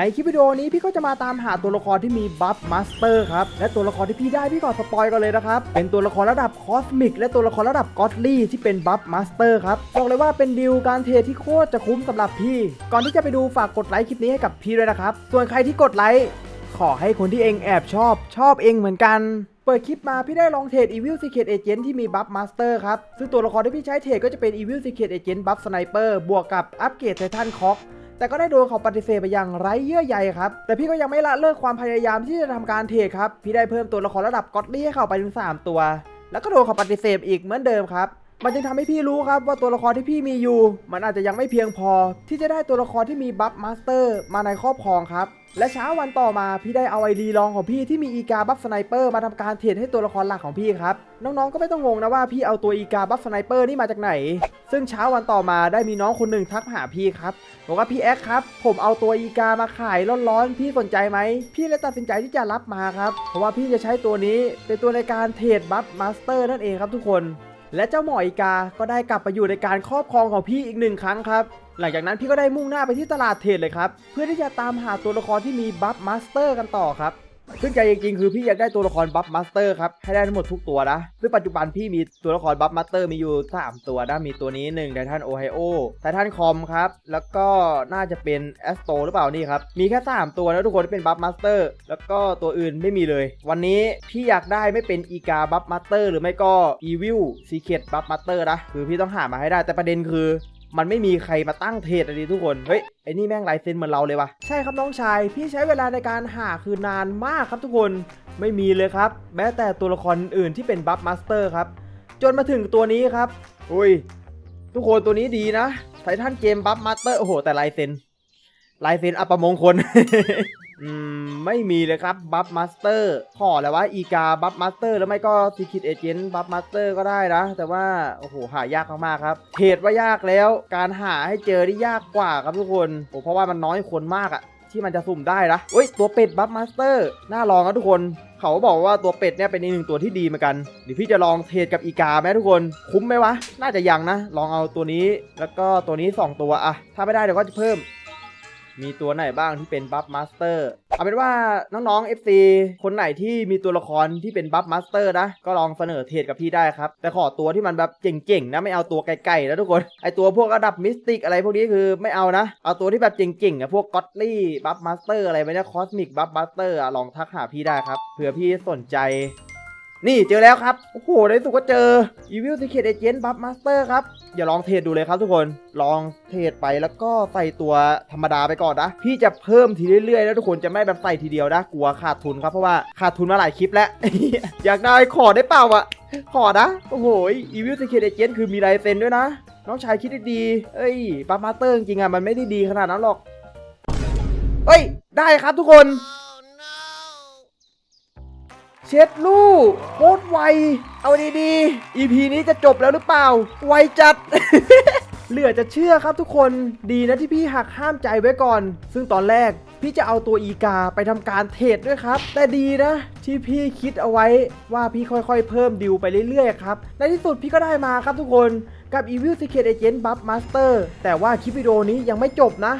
ในคลิปวิดีโอนี้พี่ก็จะมาตามหาตัวละครที่มีบัฟมาสเตอร์ครับ และตัวละครที่พี่ได้พี่ขอสปอยกันเลยนะครับ เป็นตัวละครระดับคอสมิกและตัวละครระดับก็อดลี่ที่เป็นบัฟมาสเตอร์ครับบอกเลยว่าเป็นดีลการเทรดที่โคตรจะคุ้มสำหรับพี่ ก่อนที่จะไปดูฝากกดไลค์คลิปนี้ให้กับพี่ด้วยนะครับ ส่วนใครที่กดไลค์ขอให้คนที่เองแอบชอบชอบเองเหมือนกันเปิดคลิปมาพี่ได้ลองเทรด Evil Secret Agent ที่มีบัฟมาสเตอร์ครับ ซึ่งตัวละครที่พี่ใช้เทรดก็จะเป็น Evil Secret Agent บัฟสไนเปอร์บวกกับอัปเกรดไททันคอก แต่ก็ได้โดนเขาปฏิเสธไปอย่างไร้เยื่อใยครับ แต่พี่ก็ยังไม่ละเลิกความพยายามที่จะทำการเทรดครับ พี่ได้เพิ่มตัวละครระดับก็อดลี่ให้เขาไปถึง 3 ตัว แล้วก็โดนเขาปฏิเสธอีกเหมือนเดิมครับ มันจึงทำให้พี่รู้ครับว่าตัวละครที่พี่มีอยู่ มันอาจจะยังไม่เพียงพอ ที่จะได้ตัวละครที่มีบัฟมาสเตอร์มาในครอบครองครับ และเช้าวันต่อมาพี่ได้เอาไอรีลองของพี่ที่มีอีกาบัฟสไนเปอร์มาทำการเทรดให้ตัวละครหลักของพี่ครับ น้องๆก็ไม่ต้องงงนะว่าพี่เอาตัวอีกาบัฟสไนเปอร์นี่มาจากไหน ซึ่งเช้าวันต่อมาได้มีน้องคนหนึ่งทักหาพี่ครับบอกว่าพี่แอ๊กครับ ผมเอาตัวอีกามาขายร้อนๆ พี่สนใจไหม พี่เลยตัดสินใจที่จะรับมาครับ เพราะว่าพี่จะใช้ตัวนี้เป็นตัวในการเทรดบัฟมาสเตอร์นั่นเองครับทุกคน และเจ้าหมออีกาก็ได้กลับไปอยู่ในการครอบครองของพี่อีกหนึ่งครั้งครับ หลังจากนั้นพี่ก็ได้มุ่งหน้าไปที่ตลาดเทรดเลยครับ เพื่อที่จะตามหาตัวละครที่มีบัฟมาสเตอร์กันต่อครับ ซึ่งใจจริงๆคือพี่อยากได้ตัวละครบัฟมาสเตอร์ครับ ให้ได้ทั้งหมดทุกตัวนะ ซึ่งปัจจุบันพี่มีตัวละครบัฟมาสเตอร์มีอยู่ 3 ตัวนะ มีตัวนี้1ไททันโอไฮโอไททันคอมครับ แล้วก็น่าจะเป็นแอสโตหรือเปล่านี่ครับ มีแค่ 3 ตัวนะทุกคนที่เป็นบัฟมาสเตอร์แล้วก็ตัวอื่นไม่มีเลย วันนี้พี่อยากได้ไม่เป็นอีกาบัฟมาสเตอร์หรือไม่ก็อีวิลซีเคดบัฟมาสเตอร์นะคือพี่ต้องหามาให้ได้แต่ประเด็นคือ มันไม่มีใครมาตั้งเทรดอะไรทุกคน เฮ้ย ไอ้นี่แม่งลายเซ็นเหมือนเราเลยวะใช่ครับน้องชาย พี่ใช้เวลาในการหาคือนานมากครับทุกคน ไม่มีเลยครับ แม้แต่ตัวละครอื่นที่เป็นบัฟมาสเตอร์ครับ จนมาถึงตัวนี้ครับ อุ้ย ทุกคนตัวนี้ดีนะไททันเกมบัฟมาสเตอร์ โอ้โห แต่ลายเซ็น ลายเซ็นอัปมงคล อืม ไม่มีเลยครับบัฟมาสเตอร์ขอแล้วว่าอีกาบัฟมาสเตอร์แล้วไม่ก็ซีคิดเอเจนต์บัฟมาสเตอร์ก็ได้นะ แต่ว่า โอ้โห หายากมากๆครับเทรดว่ายากแล้ว การหาให้เจอได้ยากกว่าครับทุกคนโอ้เพราะว่ามันน้อยคนมากอะที่มันจะสุ่มได้นะเอ้ย ตัวเป็ดบัฟมาสเตอร์น่าลองครับทุกคน เขาบอกว่าตัวเป็ดเนี่ยเป็นอีกหนึ่งตัวที่ดีเหมือนกันเดี๋ยวพี่จะลองเทรดกับอีกาไหมทุกคน คุ้มไหมวะ น่าจะยังนะ ลองเอาตัวนี้ แล้วก็ตัวนี้สองตัวอะถ้าไม่ได้เดี๋ยวก็จะเพิ่ม มีตัวไหนบ้างที่เป็นบัฟมาสเตอร์เอาเป็นว่าน้องๆ FC คนไหนที่มีตัวละครที่เป็นบัฟมาสเตอร์นะ ก็ลองเสนอเทรดกับพี่ได้ครับ แต่ขอตัวที่มันแบบเจ๋งๆนะไม่เอาตัวไกลๆนะทุกคน ไอตัวพวกระดับมิสติกอะไรพวกนี้คือไม่เอานะ เอาตัวที่แบบเจ๋งๆอะพวกก็อตลี่บัฟมาสเตอร์อะไรไปเนี่ยคอสมิกบัฟมาสเตอร์อะลองทักหาพี่ได้ครับเผื่อพี่สนใจ นี่เจอแล้วครับ โอ้โหในที่สุดก็เจอ Evil Secret Agent Buff Master ครับ อย่าลองเทรดดูเลยครับทุกคน ลองเทรดไปแล้วก็ใส่ตัวธรรมดาไปก่อนนะ พี่จะเพิ่มทีเรื่อยๆ แล้วทุกคนจะไม่แบบใส่ทีเดียวนะ กลัวขาดทุนครับ เพราะว่าขาดทุนมาหลายคลิปแล้ว อยากได้ขอได้เปล่าอะขอนะ โอ้โห Evil Secret Agent คือมีลายเซ็นด้วยนะ น้องชายคิดดีๆเอ้ย Buff Master จริงๆอะมันไม่ได้ดีขนาดนั้นหรอกเฮ้ย ได้ครับทุกคน เช็ดลูกโคตรไว เอาดีๆ EP นี้จะจบแล้วหรือเปล่า ไวจัด เหลือจะเชื่อครับทุกคนดีนะที่พี่หักห้ามใจไว้ก่อน ซึ่งตอนแรกพี่จะเอาตัวอีกาไปทำการเทรดด้วยครับ แต่ดีนะ ที่พี่คิดเอาไว้ว่าพี่ค่อยๆ เพิ่มดิวไปเรื่อยๆครับในที่สุดพี่ก็ได้มาครับทุกคนกับ Evil Secret Agent Buff Master แต่ว่าคลิปวิดีโอนี้ยังไม่จบนะ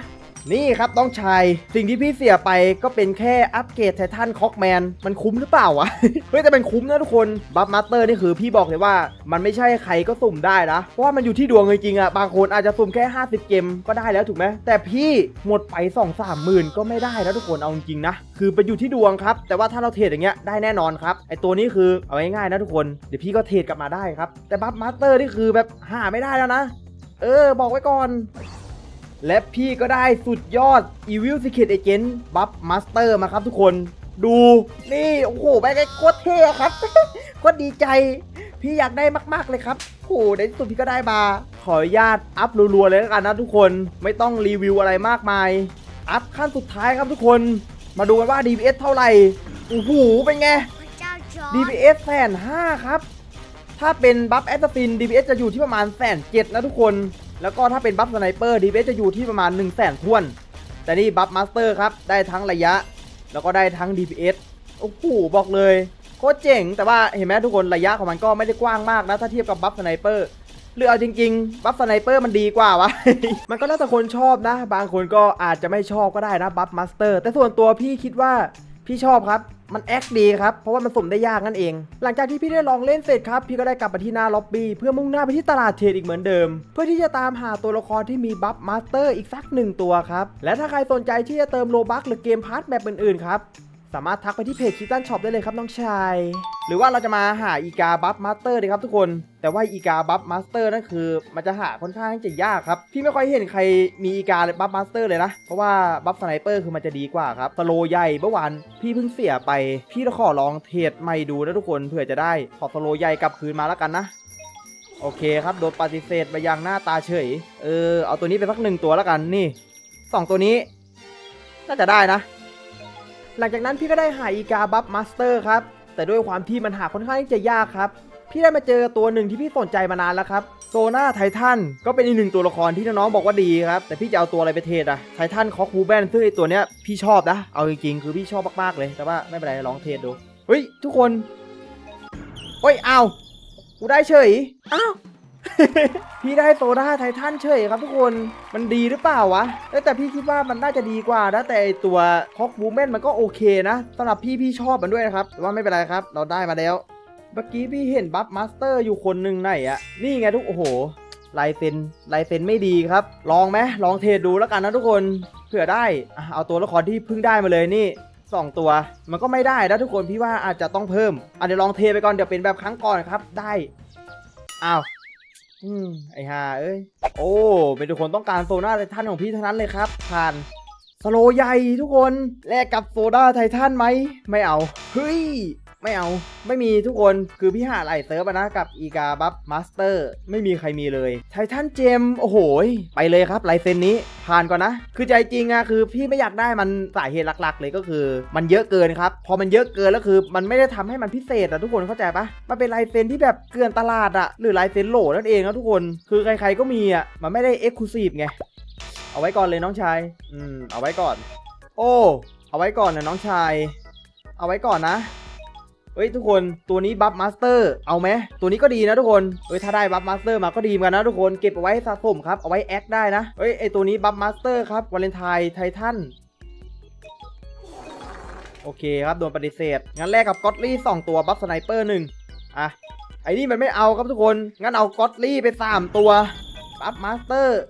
นี่ครับต้องชายสิ่งที่พี่เสียไปก็เป็นแค่อัปเกรดไททันคอกแมนมันคุ้มหรือเปล่าวะ เฮ้ยแต่เป็นคุ้มนะทุกคนบัฟมาสเตอร์นี่คือพี่บอกเลยว่ามันไม่ใช่ใครก็สุ่มได้นะ เพราะว่ามันอยู่ที่ดวงจริงๆอะบางคนอาจจะสุ่มแค่ 50 เกมก็ได้แล้วถูกไหมแต่พี่หมดไป2 3หมื่นก็ไม่ได้แล้วทุกคนเอาจริงๆนะ คือไปอยู่ที่ดวงครับ แต่ว่าถ้าเราเทรดอย่างเงี้ยได้แน่นอนครับไอตัวนี้คือเอาง่ายๆนะทุกคนเดี๋ยวพี่ก็เทรดกลับมาได้ครับแต่บัฟมาสเตอร์นี่คือแบบหาไม่ได้แล้วนะ เออ บอกไว้ก่อน และพี่ก็ได้สุดยอด Evil Secret Agent Buff Master มาครับทุกคน ดูนี่โอ้โหแม่งโคตรเท่ครับ โคตรดีใจ พี่อยากได้มาก ๆ เลยครับโอ้โหในที่สุดพี่ก็ได้มา ขออนุญาตอัพรัวๆเลยแล้วกันนะทุกคนไม่ต้องรีวิวอะไรมากมาย อัพขั้นสุดท้ายครับทุกคน มาดูกันว่า DPS เท่าไหร่โอ้โหเป็นไง พระเจ้าจอร์จ DPS แสนห้าครับ ถ้าเป็นบัฟแอสซิน DPS จะอยู่ที่ประมาณแสนเจ็ดนะทุกคน แล้วก็ถ้าเป็นบัฟสไนเปอร์ DPS จะอยู่ที่ประมาณ 1 0 0 0 0แสนทวน แต่นี่บัฟมาสเตอร์ครับ ได้ทั้งระยะ แล้วก็ได้ทั้ง DPS โอ้โหบอกเลยโคตรเจ๋ง แต่ว่าเห็นไหมทุกคนระยะของมันก็ไม่ได้กว้างมากนะ ถ้าเทียบกับบัฟสไนเปอร์หรือเอาจริงๆ บัฟสไนเปอร์มันดีกว่าวะ มันก็แล้วแต่คนชอบนะ บางคนก็อาจจะไม่ชอบก็ได้นะบัฟมาสเตอร์แต่ส่วนตัวพี่คิดว่าพี่ชอบครับ มันแอคดีครับ เพราะว่ามันสุ่มได้ยากนั่นเอง หลังจากที่พี่ได้ลองเล่นเสร็จครับ พี่ก็ได้กลับไปที่หน้าล็อบบี้เพื่อมุ่งหน้าไปที่ตลาดเทรดอีกเหมือนเดิม เพื่อที่จะตามหาตัวละครที่มีบัฟมาสเตอร์อีกสักหนึ่งตัวครับ และถ้าใครสนใจที่จะเติมโลบัคหรือเกมพาร์ทแบบอื่นๆครับ สามารถทักไปที่เพจคิตันช็อปได้เลยครับน้องชาย หรือว่าเราจะมาหาอีกาบัฟมาสเตอร์ดีครับทุกคน แต่ว่าอีกาบัฟมาสเตอร์นั่นคือ มันจะหาค่อนข้างจะยากครับ พี่ไม่ค่อยเห็นใครมีอีกาบัฟมาสเตอร์เลยนะ เพราะว่าบัฟสไนเปอร์คือมันจะดีกว่าครับสโลใหญ่เมื่อวานพี่เพิ่งเสียไป พี่จะขอลองเทรดใหม่ดูนะทุกคนเผื่อจะได้ขอสโลใหญ่กลับคืนมาแล้วกันนะ โอเคครับโดนปฏิเสธไปอย่างหน้าตาเฉย เออเอาตัวนี้ไปสักหนึ่งตัวแล้วกันนี่สองตัวนี้ น่าจะได้นะ หลังจากนั้นพี่ก็ได้หาอีกาบัฟมาสเตอร์ครับ แต่ด้วยความที่มันหาค่อนข้างที่จะยากครับ พี่ได้มาเจอตัวหนึ่งที่พี่สนใจมานานแล้วครับโซนาไททันก็เป็นอีกหนึ่งตัวละครที่น้องๆบอกว่าดีครับ แต่พี่จะเอาตัวอะไรไปเทรดอะไททันคอคูแบนซึ่งไอตัวเนี้ยพี่ชอบนะ เอาจริงๆคือพี่ชอบมากๆเลย แต่ว่าไม่เป็นไรลองเทรดดูเฮ้ยทุกคนเฮ้ยเอากูได้เฉยอ้าว พี่ได้โซดาไททันเฉยครับทุกคน มันดีหรือเปล่าวะ แต่พี่คิดว่ามันน่าจะดีกว่านะแต่ไอตัวคอกบูแมนมันก็โอเคนะสำหรับพี่พี่ชอบมันด้วยนะครับแต่ว่าไม่เป็นไรครับ เราได้มาแล้ว เมื่อกี้พี่เห็นบัฟมาสเตอร์อยู่คนหนึ่งไหนอะนี่ไงทุกโอ้โหลายเซ็นลายเซ็นไม่ดีครับ ลองไหมลองเทรดดูแล้วกันนะทุกคนเผื่อได้เอาตัวละครที่เพิ่งได้มาเลยนี่สองตัวมันก็ไม่ได้นะทุกคนพี่ว่าอาจจะต้องเพิ่มอะเดี๋ยวลองเทไปก่อนเดี๋ยวเป็นแบบครั้งก่อนครับได้อ้าว อืมไอฮาเอ้ย โอ้เป็นทุกคนต้องการโซน่าไททันของพี่เท่านั้นเลยครับ ผ่านสโลใหญ่ทุกคนแลกกับโซดาไททันไหม ไม่เอา เฮ้ย ไม่เอาไม่มีทุกคนคือพี่หาไหลเซิร์ฟนะกับอีกาบัฟมาสเตอร์ไม่มีใครมีเลยไททันเจมโอ้โหไปเลยครับลายเซ็นนี้ผ่านก่อนนะ คือใจจริงอะคือพี่ไม่อยากได้มันสาเหตุหลักๆ เลยก็คือ มันเยอะเกินครับ พอมันเยอะเกินแล้วคือ มันไม่ได้ทำให้มันพิเศษอะทุกคนเข้าใจปะมันเป็นลายเซ็นที่แบบเกลื่อนตลาดอะหรือลายเซ็นโหลนั่นเองนะทุกคน คือใครๆก็มีอะมันไม่ได้เอ็กซ์คลูซีฟไงเอาไว้ก่อนเลยน้องชายอืมเอาไว้ก่อน โอ้เอาไว้ก่อนนะน้องชาย เอาไว้ก่อนนะ เฮ้ยทุกคนตัวนี้บัฟมาสเตอร์เอาไหมตัวนี้ก็ดีนะทุกคนเฮ้ยถ้าได้บัฟมาสเตอร์มาก็ดีเหมือนกันนะทุกคนเก็บเอาไว้สะสมครับเอาไว้แอคได้นะเฮ้ยไอตัวนี้บัฟมาสเตอร์ครับวาเลนไทน์ไททันโอเคครับโดนปฏิเสธงั้นแลกกับก็อตลี่สองตัวบัฟสไนเปอร์หนึ่งอะไอ้นี่มันไม่เอาครับทุกคนงั้นเอาก็อตลี่ไปสามตัวบัฟมาสเตอร์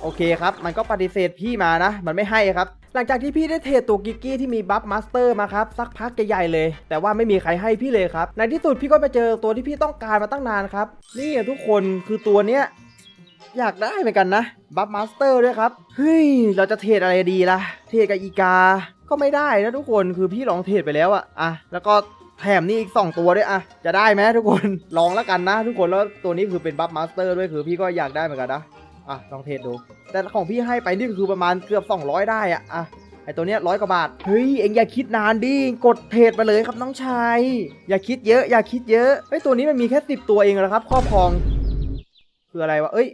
โอเคครับ มันก็ปฏิเสธพี่มานะ มันไม่ให้ครับ หลังจากที่พี่ได้เทรดตัวกิกกี้ที่มีบัฟมาสเตอร์มาครับสักพักใหญ่ๆเลย แต่ว่าไม่มีใครให้พี่เลยครับ ในที่สุดพี่ก็ไปเจอตัวที่พี่ต้องการมาตั้งนานครับ นี่อะทุกคนคือตัวเนี้ยอยากได้เหมือนกันนะบัฟมาสเตอร์ด้วยครับเฮ้ยเราจะเทรดอะไรดีล่ะ เทรดกับอีกา ก็ไม่ได้นะทุกคนคือพี่ลองเทรดไปแล้วอะอะแล้วก็แถมนี่อีก 2 ตัวด้วยอะจะได้ไหมทุกคนลองแล้วกันนะ ทุกคนแล้วตัวนี้คือเป็นบัฟมาสเตอร์ด้วยคือพี่ก็อยากได้เหมือนกันนะ อะลองเทรดดู แต่ของพี่ให้ไปนี่คือประมาณเกือบ 200 ได้อะอะไอตัวเนี้ยร้อยกว่าบาท เฮ้ย เอ็งอย่าคิดนานดิ กดเทรดไปเลยครับน้องชาย อย่าคิดเยอะ อย่าคิดเยอะเฮ้ยตัวนี้มันมีแค่สิบตัวเองเหรอครับครอบครอง คืออะไรวะ เอ้ย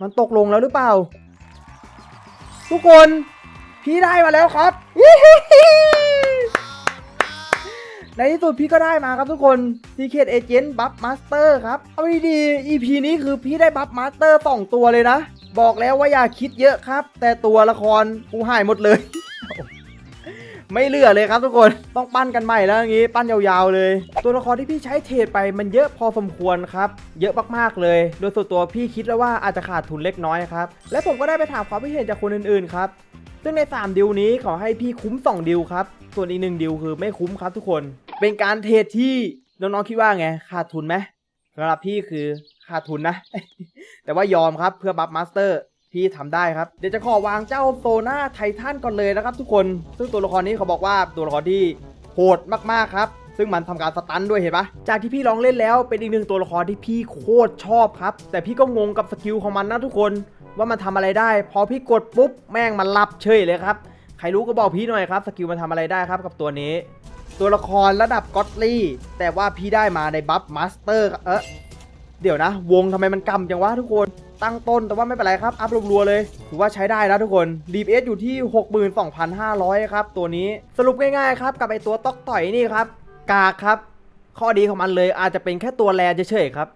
มันตกลงแล้วหรือเปล่า ทุกคน พี่ได้มาแล้วครับ ในที่สุดพี่ก็ได้มาครับทุกคน Secret Agent Buff Master ครับ เอาดีๆ EP นี้คือพี่ได้ Buff Master สองตัวเลยนะ บอกแล้วว่าอย่าคิดเยอะครับ แต่ตัวละครกูหายหมดเลย ไม่เหลือเลยครับทุกคน ต้องปั้นกันใหม่แล้วอย่างงี้ ปั้นยาวๆเลย ตัวละครที่พี่ใช้เทรดไปมันเยอะพอสมควรครับ เยอะมากๆเลย โดยส่วนตัวพี่คิดแล้วว่าอาจจะขาดทุนเล็กน้อยครับ และผมก็ได้ไปถามความคิดเห็นจากคนอื่นๆครับ ซึ่งใน 3 ดิวนี้ขอให้พี่คุ้ม 2 ดิวครับ ส่วนอีกหนึ่งดิวคือไม่คุ้มครับทุกคน เป็นการเทรดที่น้องๆคิดว่าไงขาดทุนไหมสำหรับพี่คือขาดทุนนะ แต่ว่ายอมครับเพื่อบัฟมาสเตอร์พี่ทำได้ครับ เดี๋ยวจะขอวางเจ้าโซนาไททันก่อนเลยนะครับทุกคน ซึ่งตัวละครนี้เขาบอกว่าตัวละครที่โหดมากๆครับ ซึ่งมันทำการสตันด้วยเห็นปะจากที่พี่ลองเล่นแล้วเป็นอีกหนึ่งตัวละครที่พี่โคตรชอบครับ แต่พี่ก็งงกับสกิลของมันนะทุกคน ว่ามันทำอะไรได้ พอพี่กดปุ๊บแม่งมันรับเฉยเลยครับ ใครรู้ก็บอกพี่หน่อยครับสกิลมันทำอะไรได้ครับกับตัวนี้ ตัวละครระดับก็อตลี่แต่ว่าพี่ได้มาในบัฟมาสเตอร์เออเดี๋ยวนะ วงทำไมมันกำจังวะทุกคนตั้งต้นแต่ว่าไม่เป็นไรครับ อัพรัวๆเลย ถือว่าใช้ได้นะทุกคน DPS อยู่ที่ 62,500 ครับ ตัวนี้สรุปง่ายๆครับกับไอตัวต๊อกต่อยนี่ครับ กากครับ ข้อดีของมันเลยอาจจะเป็นแค่ตัวแลเฉยๆครับ